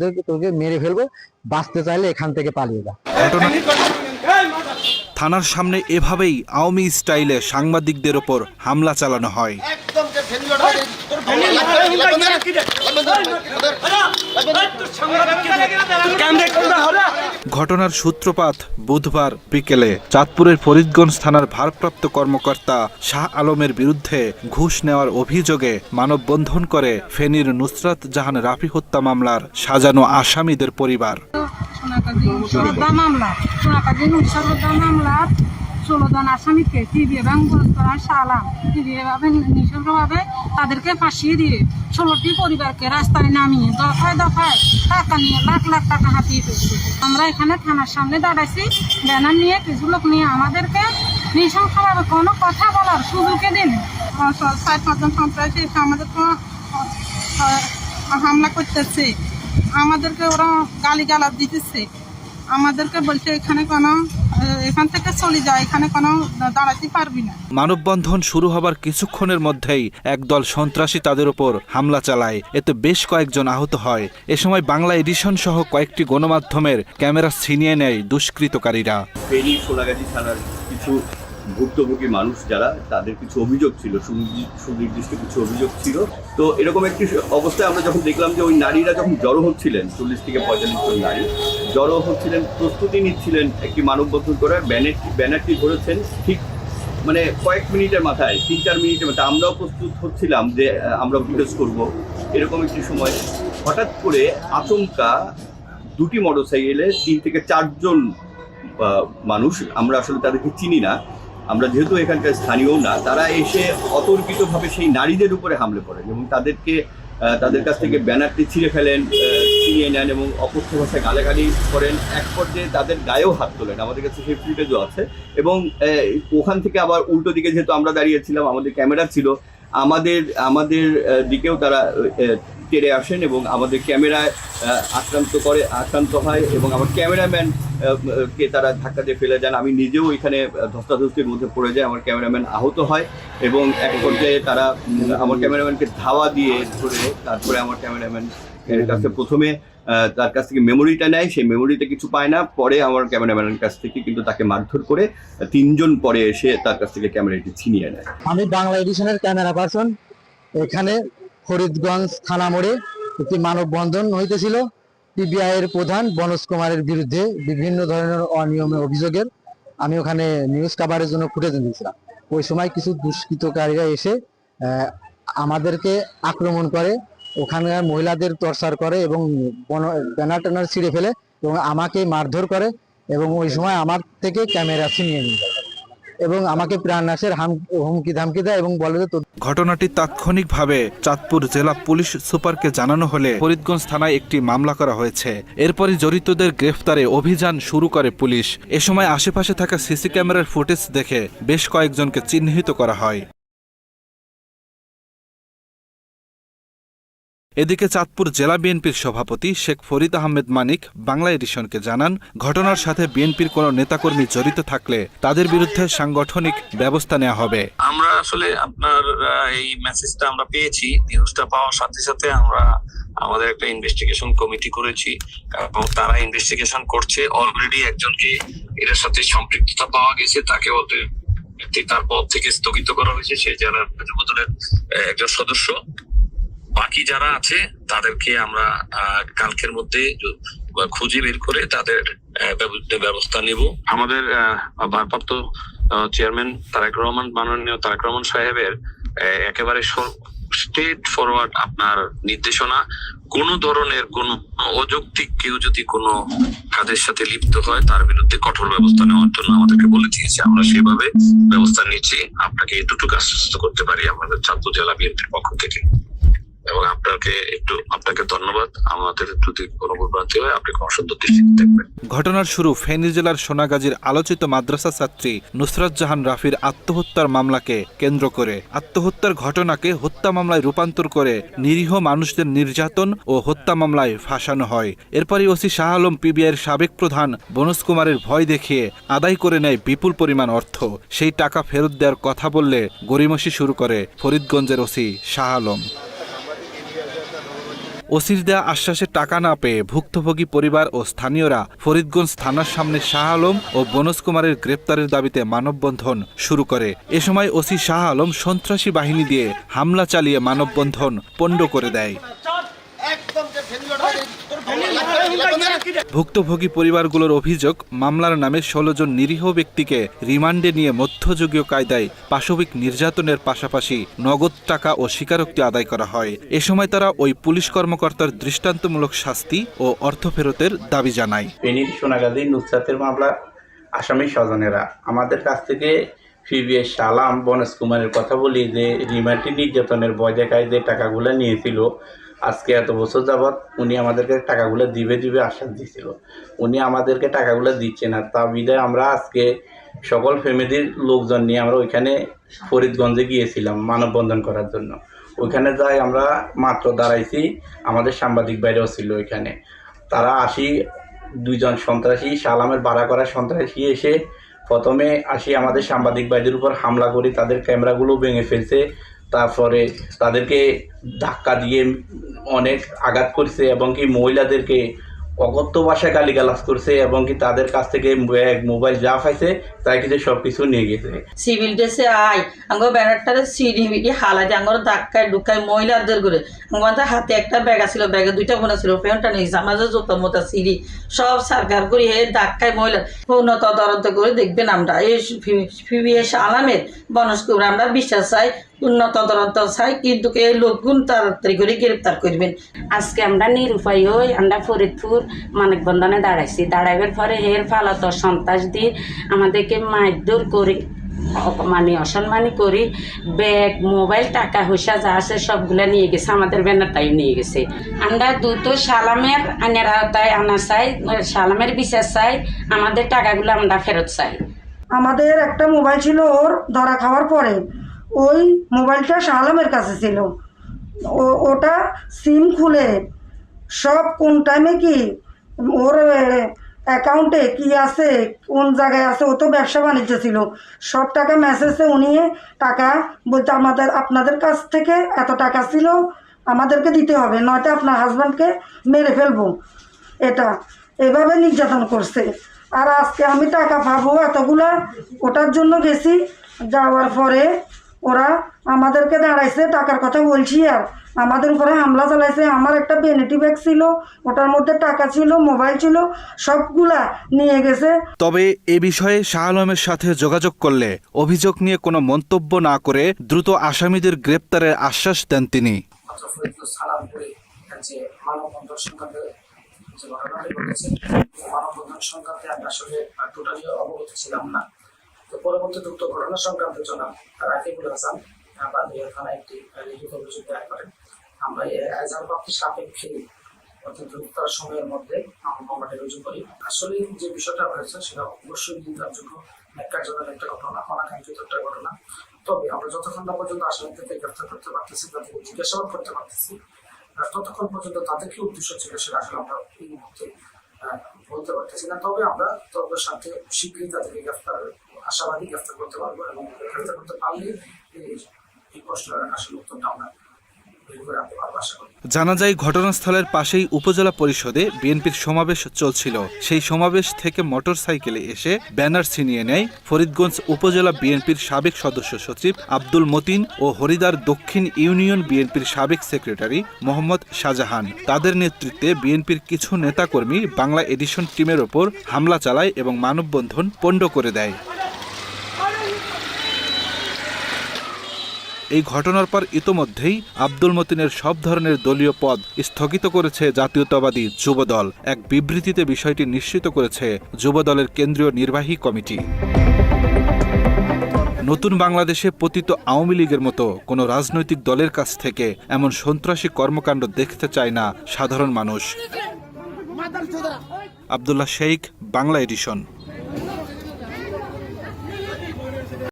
তোকে- মেরে ফেলব বাঁচতে চাইলে এখান থেকে পালিয়ে যা। থানার সামনে এভাবেই আওয়ামী স্টাইলে সাংবাদিকদের ওপর হামলা চালানো হয়। ঘটনার সূত্রপাত বুধবার বিকেলে চাঁদপুরের ফরিদগঞ্জ থানার ভারপ্রাপ্ত কর্মকর্তা শাহ আলমের বিরুদ্ধে ঘুষ নেওয়ার অভিযোগে মানববন্ধন করে ফেনীর নুসরাত জাহান রাফি হত্যা মামলার সাজানো আসামিদের পরিবার মামলা ষোলো জন আসামিকে টিভি এবং গুরুত্বরা সালাম। টিভি এভাবে নৃশংসভাবে তাদেরকে ফাঁসিয়ে দিয়ে ষোলোটি পরিবারকে রাস্তায় নামিয়ে দফায় দফায় টাকা নিয়ে লাখ লাখ টাকা হাতিয়ে ফেলছে। আমরা এখানে থানার সামনে দাঁড়াইছি, ব্যানার নিয়ে কিছু লোক নিয়ে আমাদেরকে নৃশংসভাবে কোনো কথা বলার সুযোগই দিন চার পাঁচজন সন্ত্রাসী এসে আমাদেরকে হামলা করতেছে। আমাদেরকে ওরা গালি গালাজ দিতেছে। আমাদেরকে বলছে এখানে কোনো এখান থেকে চলে যায় এখানে কোনো দাঁড়াতে পারবি না। মানববন্ধন শুরু হবার কিছুক্ষণের মধ্যেই একদল সন্ত্রাসী তাদের উপর হামলা চালায়। এতে বেশ কয়েকজন আহত হয়। এ সময় বাংলা এডিশন সহ কয়েকটি গণমাধ্যমের ক্যামেরা ছিনিয়ে নেয় দুষ্কৃতকারীরা। থানার কিছু ভুক্তভোগী মানুষ যারা, তাদের কিছু অভিযোগ ছিল, সুনির্দি- সুনির্দিষ্ট কিছু অভিযোগ ছিল। তো এরকম একটি অবস্থায় আমরা যখন দেখলাম যে ওই নারীরা যখন জড়ো হচ্ছিলেন, চল্লিশ থেকে পঁয়তাল্লিশ জন নারী, জড়ো হচ্ছিলেন, প্রস্তুতি নিচ্ছিলেন একটি মানববন্ধন করার ব্যানারটি ব্যানারটি ধরেছেন ঠিক মানে কয়েক মিনিটের মাথায়, তিন চার মিনিটের মাথায়। আমরাও প্রস্তুত হচ্ছিলাম যে আমরা প্রোটেস্ট করব। এরকম একটি সময় হঠাৎ করে আচমকা দুটি মোটরসাইকেলে তিন থেকে চারজন মানুষ, আমরা আসলে তাদেরকে চিনি না আমরা যেহেতু এখানকার স্থানীয় না, তারা এসে অতর্কিতভাবে সেই নারীদের উপরে হামলে করেন এবং তাদেরকে তাদের কাছ থেকে ব্যানারটি ছিঁড়ে ফেলেন ছিনিয়ে নেন এবং অপত্য ভাষায় গালাগালি করেন। এক পর্যায়ে তাদের গায়েও হাত তোলেন, আমাদের কাছে সেই ফুটেজও আছে এবং ওখান থেকে আবার উল্টো দিকে যেহেতু আমরা দাঁড়িয়েছিলাম, আমাদের ক্যামেরা ছিল আমাদের আমাদের দিকেও তারা তেড়ে আসেন এবং আমাদের ক্যামেরায় আক্রান্ত করে, আক্রান্ত হয় এবং আমার ক্যামেরাম্যান কে তারা ধাক্কা দিয়ে ফেলে যান। আমি নিজেও এখানে ধস্তাধস্তির মধ্যে পড়ে যাই, আমার ক্যামেরাম্যান আহত হয় এবং এক পর্যায়ে তারা আমার ক্যামেরাম্যানকে ধাওয়া দিয়ে ধরে তারপরে আমার ক্যামেরাম্যান কাছে প্রথমে তার কাছ থেকে মেমোরিটা নেয়, সেই মেমোরিতে কিছু পায় না। পরে আমার ক্যামেরাম্যানের কাছ থেকে কিন্তু তাকে মারধর করে তিনজন পরে এসে তার কাছ থেকে ক্যামেরাটি ছিনিয়ে নেয়। আমি বাংলা এডিশনের ক্যামেরা পার্সন এখানে ফরিদগঞ্জ থানা মোড়ে একটি মানববন্ধন হইতেছিল। পিবিআই এর প্রধান বনজ কুমারের বিরুদ্ধে বিভিন্ন ধরনের অনিয়মে অভিযোগের। আমি ওখানে নিউজ কাভারের জন্য ফুটেজ দিয়েছিলাম। ওই সময় কিছু দুষ্কৃতকারীরা এসে আমাদেরকে আক্রমণ করে। ওখানকার মহিলাদের টর্চার করে এবং ব্যানার ট্যানার ছিঁড়ে ফেলে এবং আমাকে মারধর করে এবং ওই সময় আমার থেকে ক্যামেরা ছিনিয়ে নিয়ে এবং আমাকে প্রাণনাশের হাম- হুমকি ধামকি দেয় এবং বলে যে ঘটনাটি তাৎক্ষণিকভাবে চাঁদপুর জেলা পুলিশ সুপারকে জানানো হলে ফরিদগঞ্জ থানায় একটি মামলা করা হয়েছে। এরপরই জড়িতদের গ্রেফতারে অভিযান শুরু করে পুলিশ। এ সময় আশেপাশে থাকা সিসি ক্যামেরার ফুটেজ দেখে বেশ কয়েকজনকে চিহ্নিত করা হয়। এদিকে চাঁদপুর জেলা বিএনপির সভাপতি শেখ ফরিদ আহমেদ মানিক বাংলা এডিশনকে জানান, ঘটনার সাথে বিএনপির কোনো নেতাকর্মী জড়িত থাকলে তাদের বিরুদ্ধে সাংগঠনিক ব্যবস্থা নেওয়া হবে। আমরা আসলে আপনার এই মেসেজটা আমরা পেয়েছি নিউজটা পাওয়ার সাথে সাথে আমরা আমাদের একটা ইনভেস্টিগেশন কমিটি করেছি এবং তারা ইনভেস্টিগেশন করছে অলরেডি একজনকে এটার সাথে সম্পৃক্ততা পাওয়া গেছে, তাকে অলরেডি তার পদ থেকে স্থগিত করা হয়েছে, সে জেলার যুবদলের একজন সদস্য। বাকি যারা আছে, তাদেরকে আমরা কালকের মধ্যে খুঁজে বের করে তাদের ব্যবস্থা নেব। আমাদের ভারপ্রাপ্ত চেয়ারম্যান তারেক রহমান, মাননীয় তারেক রহমান সাহেবের একেবারে স্ট্রেট ফরওয়ার্ড আপনার নির্দেশনা। কোন ধরনের কোন অযৌক্তিক কেউ যদি কোনো কাজের সাথে লিপ্ত হয়, তার বিরুদ্ধে কঠোর ব্যবস্থা নেওয়ার জন্য আমাদেরকে বলে দিয়েছে। আমরা সেভাবে ব্যবস্থা নিচ্ছি। আপনাকে এটুকু আশ্বস্ত করতে পারি আমাদের ছাত্র জেলা বিএনপির পক্ষ থেকে। এবং আপনাকে একটু, আপনাকে ধন্যবাদ। আমাদের যদি কোনো ভুলভ্রান্তি হয় আপনি কোনো দৃষ্টিতে দেখবেন ঘটনার শুরু ফেনী জেলার সোনাগাজীর আলোচিত মাদ্রাসা ছাত্রী নুসরাত জাহান রাফির আত্মহত্যার মামলাকে কেন্দ্র করে। আত্মহত্যার ঘটনাকে হত্যা মামলায় রূপান্তর করে নিরীহ মানুষদের নির্যাতন ও হত্যা মামলায় ফাঁসানো হয়। এরপরই ওসি শাহ আলম পিবিআইয়ের সাবেক প্রধান বনজ কুমারের ভয় দেখিয়ে আদায় করে নেয় বিপুল পরিমাণ অর্থ। সেই টাকা ফেরত দেওয়ার কথা বললে গরিমসি শুরু করে ফরিদগঞ্জের ওসি শাহ আলম। ওসির দেয়া আশ্বাসে টাকা না পেয়ে ভুক্তভোগী পরিবার ও স্থানীয়রা ফরিদগঞ্জ থানার সামনে শাহ আলম ও বনজ কুমারের গ্রেপ্তারের দাবিতে মানববন্ধন শুরু করে। এ সময় ওসি শাহ আলম সন্ত্রাসী বাহিনী দিয়ে হামলা চালিয়ে মানববন্ধন পণ্ড করে দেয়। ভুক্তভোগী পরিবারগুলোর অভিযোগ, মামলার নামে ষোলো জন নিরীহ ব্যক্তিকে রিমান্ডে নিয়ে মধ্যযুগীয় কায়দায় পাশবিক নির্যাতনের পাশাপাশি নগদ টাকা ও স্বীকারোক্তি আদায় করা হয়। এ সময় তারা ওই পুলিশ কর্মকর্তার দৃষ্টান্তমূলক শাস্তি ও অর্থ ফেরতের দাবি জানায়। ফেনীর সোনাগাজী নুসরাতের মামলা, আসামি স্বজনেরা। আমাদের কাছ থেকে ফিবিএস সালাম বনজ কুমারের কথা বলি যে, রিমান্ডি নির্যাতনের দেখায় যে টাকাগুলো নিয়েছিল আজকে এত বছর যাবৎ উনি আমাদেরকে টাকাগুলো দিবে দিবে আশ্বাস দিয়েছিল। উনি আমাদেরকে টাকাগুলো দিচ্ছে না তা বিদায় আমরা আজকে সকল ফ্যামিলির লোকজন নিয়ে আমরা ওইখানে ফরিদগঞ্জে গিয়েছিলাম মানববন্ধন করার জন্য। ওইখানে যাই আমরা মাত্র দাঁড়াইছি, আমাদের সাংবাদিক বাইরেও ছিল ওইখানে। তারা আসি, দুইজন সন্ত্রাসী, সালামের বাড়া করা সন্ত্রাসী এসে প্রথমে আসি আমাদের সাংবাদিক ভাইদের উপর হামলা করে, তাদের ক্যামেরাগুলো ভেঙে ফেলছে। তারপরে তাদেরকে ধাক্কা দিয়ে অনেক আঘাত করছে এবং কি মহিলাদেরকে অগত্য ভাষায় গালিগালাজ করছে এবং কি তাদের কাছ থেকে ব্যাগ মোবাইল যা পাইছে, তাই কিছু সব কিছু নিয়ে গেছে। সিভিল ড্রেসে আয়, আঙ্গ ব্যানারটারে সিডি বিডি হালা দিয়ে আঙ্গর ধাক্কায় ঢুকায় মহিলাদের করে আমাদের হাতে একটা ব্যাগ আছিল, ব্যাগে দুইটা বোন ছিল ফেনটা নিয়েছে আমাদের জোতা মোতা সিডি। সব সারকার করি হে ধাক্কায় মহিলা উন্নত তদন্ত করে দেখবেন আমরা। এই ফিবিএস আলামের বনস করে আমরা বিশ্বাস চাই উন্নত তদন্ত চাই কিন্তু এই লোকগুণ তাড়াতাড়ি করে গ্রেপ্তার করবেন। আজকে আমরা নিরুপায় হই আমরা ফরিদপুর মানিকবন্ধনে দাঁড়াইছি। দাঁড়াইবার পরে হের ফালত সন্ত্রাস দিয়ে আমাদেরকে মারধর করে অপমানি অসম্মানি করি ব্যাগ মোবাইল টাকা পয়সা যা আছে সবগুলা নিয়ে গেছে আমাদের ব্যানারটাই নিয়ে গেছে। আমরা দ্রুত সালামের আনের আওতায় আনা চাই সালামের বিচার চাই আমাদের টাকাগুলো আমরা ফেরত চাই। আমাদের একটা মোবাইল ছিল ওর ধরা খাওয়ার পরে। ওই মোবাইলটা শাহালামের কাছে ছিল। ওটা সিম খুলে সব কোন টাইমে কি ওর অ্যাকাউন্টে কি আছে, কোন জায়গায় আছে, ও তো ব্যবসা বাণিজ্য ছিল। সব টাকা মেসেজে উনি টাকা বলতে আমাদের, আপনাদের কাছ থেকে এত টাকা ছিল, আমাদেরকে দিতে হবে, নয়তো আপনার হাজব্যান্ডকে মেরে ফেলব। এটা এভাবে নির্যাতন করছে। আর আজকে আমি টাকা পাবো এতগুলা, ওটার জন্য গেছি, যাওয়ার পরে ওরা আমাদেরকে দাঁড়াইছে টাকার কথা বলছি আর। আমাদের উপরে হামলা চালাইছে। আমার একটা বেনেটি ব্যাগ ছিল ওটার মধ্যে টাকা ছিল মোবাইল ছিল সবগুলা নিয়ে গেছে। তবে এ বিষয়ে শাহ আলমের সাথে যোগাযোগ করলে অভিযোগ নিয়ে কোনো মন্তব্য না করে দ্রুত আসামিদের গ্রেপ্তারের আশ্বাস দেন তিনি। মানববন্ধন সংক্রান্তে যে ঘটনাটি ঘটেছে মানববন্ধন সংক্রান্তে আমি আসলে টোটালি অবগত ছিলাম না। তো পরবর্তীতে উক্ত ঘটনা সংক্রান্তে জনাব। রাকিবুল হাসান বাদিয়া থানায় একটি লিখিত অভিযোগ দায়ের করেন। আমরা প্রাপ্তির সাপেক্ষে অতি দ্রুততার সময়ের মধ্যে আমরা মামলাটি রুজু করি। আসলে যে বিষয়টা হয়েছে সেটা অবশ্যই নিন্দাযোগ্য ন্যাক্কারজনক একটা ঘটনা, অনাকাঙ্ক্ষিত একটা ঘটনা। তবে আমরা যতক্ষণ পর্যন্ত আসামিদেরকে গ্রেফতার করতে পারতেছি, তাদেরকে জিজ্ঞাসাবাদ করতে পারতেছি ততক্ষণ পর্যন্ত তাদের কি উদ্দেশ্য ছিল সেটা আসলে আমরা এই মুহূর্তে বলতে পারতেছি না। তবে আমরা তদন্তের সাথে শীঘ্রই তাদেরকে গ্রেফতার আশাবাদী, গ্রেফতার করতে পারব এবং গ্রেফতার করতে পারলে এই- আসলে উত্তরটা আমরা জানা যায়, ঘটনাস্থলের পাশেই উপজেলা পরিষদে বিএনপির সমাবেশ চলছিল। সেই সমাবেশ থেকে মোটরসাইকেলে এসে ব্যানার ছিনিয়ে নেয় ফরিদগঞ্জ উপজেলা বিএনপির সাবেক সদস্য সচিব আব্দুল মতিন ও হরিদার দক্ষিণ ইউনিয়ন বিএনপির সাবেক সেক্রেটারি মোহাম্মদ শাহজাহান। তাদের নেতৃত্বে বিএনপির কিছু নেতাকর্মী বাংলা এডিশন টিমের ওপর হামলা চালায় এবং মানববন্ধন পণ্ড করে দেয়। এই ঘটনার পর ইতোমধ্যেই আব্দুল মতিনের সব ধরনের দলীয় পদ স্থগিত করেছে জাতীয়তাবাদী যুবদল। এক বিবৃতিতে বিষয়টি নিশ্চিত করেছে যুবদলের কেন্দ্রীয় নির্বাহী কমিটি। নতুন বাংলাদেশে পতিত আওয়ামী লীগের মতো কোনো রাজনৈতিক দলের কাছ থেকে এমন সন্ত্রাসী কর্মকাণ্ড দেখতে চায় না সাধারণ মানুষ। আবদুল্লাহ শেখ বাংলা এডিশন।